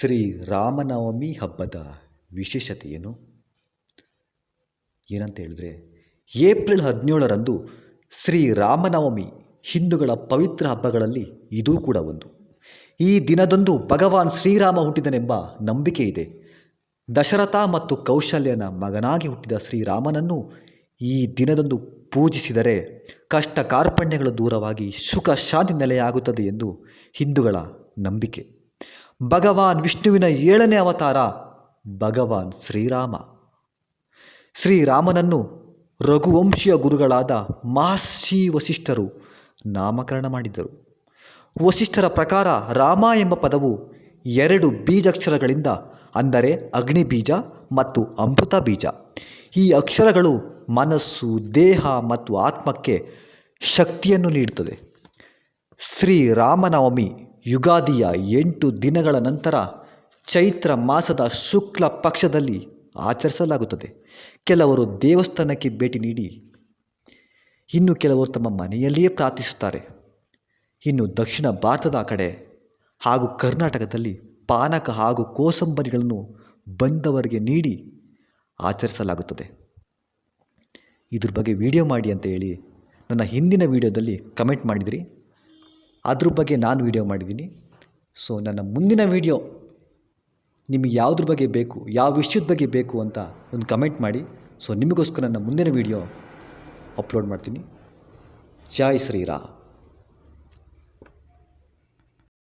ಶ್ರೀ ರಾಮನವಮಿ ಹಬ್ಬದ ವಿಶೇಷತೆ ಏನು? ಏನಂತ ಹೇಳಿದ್ರೆ, ಏಪ್ರಿಲ್ ಹದಿನೇಳರಂದು ಶ್ರೀ ರಾಮನವಮಿ ಹಿಂದೂಗಳ ಪವಿತ್ರ ಹಬ್ಬಗಳಲ್ಲಿ ಇದೂ ಕೂಡ ಒಂದು. ಈ ದಿನದಂದು ಭಗವಾನ್ ಶ್ರೀರಾಮ ಹುಟ್ಟಿದನೆಂಬ ನಂಬಿಕೆ ಇದೆ. ದಶರಥ ಮತ್ತು ಕೌಶಲ್ಯನ ಮಗನಾಗಿ ಹುಟ್ಟಿದ ಶ್ರೀರಾಮನನ್ನು ಈ ದಿನದಂದು ಪೂಜಿಸಿದರೆ ಕಷ್ಟ ಕಾರ್ಪಣ್ಯಗಳು ದೂರವಾಗಿ ಸುಖ ಶಾಂತಿ ನೆಲೆಯಾಗುತ್ತದೆ ಎಂದು ಹಿಂದೂಗಳ ನಂಬಿಕೆ. ಭಗವಾನ್ ವಿಷ್ಣುವಿನ ಏಳನೇ ಅವತಾರ ಭಗವಾನ್ ಶ್ರೀರಾಮ. ಶ್ರೀರಾಮನನ್ನು ರಘುವಂಶೀಯ ಗುರುಗಳಾದ ಮಹರ್ಷಿ ವಸಿಷ್ಠರು ನಾಮಕರಣ ಮಾಡಿದ್ದರು ವಸಿಷ್ಠರ ಪ್ರಕಾರ ರಾಮ ಎಂಬ ಪದವು ಎರಡು ಬೀಜಕ್ಷರಗಳಿಂದ, ಅಂದರೆ ಅಗ್ನಿ ಬೀಜ ಮತ್ತು ಅಮೃತ ಬೀಜ ಈ ಅಕ್ಷರಗಳು ಮನಸ್ಸು, ದೇಹ ಮತ್ತು ಆತ್ಮಕ್ಕೆ ಶಕ್ತಿಯನ್ನು ನೀಡುತ್ತದೆ. ಶ್ರೀರಾಮನವಮಿ ಯುಗಾದಿಯ ಎಂಟು ದಿನಗಳ ನಂತರ ಚೈತ್ರ ಮಾಸದ ಶುಕ್ಲ ಪಕ್ಷದಲ್ಲಿ ಆಚರಿಸಲಾಗುತ್ತದೆ. ಕೆಲವರು ದೇವಸ್ಥಾನಕ್ಕೆ ಭೇಟಿ ನೀಡಿ, ಇನ್ನು ಕೆಲವರು ತಮ್ಮ ಮನೆಯಲ್ಲಿಯೇ ಪ್ರಾರ್ಥಿಸುತ್ತಾರೆ. ಇನ್ನು ದಕ್ಷಿಣ ಭಾರತದ ಕಡೆ ಹಾಗೂ ಕರ್ನಾಟಕದಲ್ಲಿ ಪಾನಕ ಹಾಗೂ ಕೋಸಂಬರಿಗಳನ್ನು ಬಂದವರಿಗೆ ನೀಡಿ ಆಚರಿಸಲಾಗುತ್ತದೆ. ಇದ್ರ ಬಗ್ಗೆ ವಿಡಿಯೋ ಮಾಡಿ ಅಂತ ಹೇಳಿ, ನನ್ನ ಹಿಂದಿನ ವಿಡಿಯೋದಲ್ಲಿ ಕಮೆಂಟ್ ಮಾಡಿದಿರಿ? ಅದ್ರ ಬಗ್ಗೆ ನಾನು ವೀಡಿಯೋ ಮಾಡಿದ್ದೀನಿ. ಸೊ ನನ್ನ ಮುಂದಿನ ವಿಡಿಯೋ ನಿಮಗೆ ಯಾವುದ್ರ ಬಗ್ಗೆ ಬೇಕು, ಯಾವ ವಿಷಯದ ಬಗ್ಗೆ ಬೇಕು ಅಂತ ಒಂದು ಕಮೆಂಟ್ ಮಾಡಿ. ಸೊ ನಿಮಗೋಸ್ಕರ ನನ್ನ ಮುಂದಿನ ವಿಡಿಯೋ ಅಪ್ಲೋಡ್ ಮಾಡ್ತೀನಿ. ಜಾಯ್ ಶ್ರೀರಾಮ್.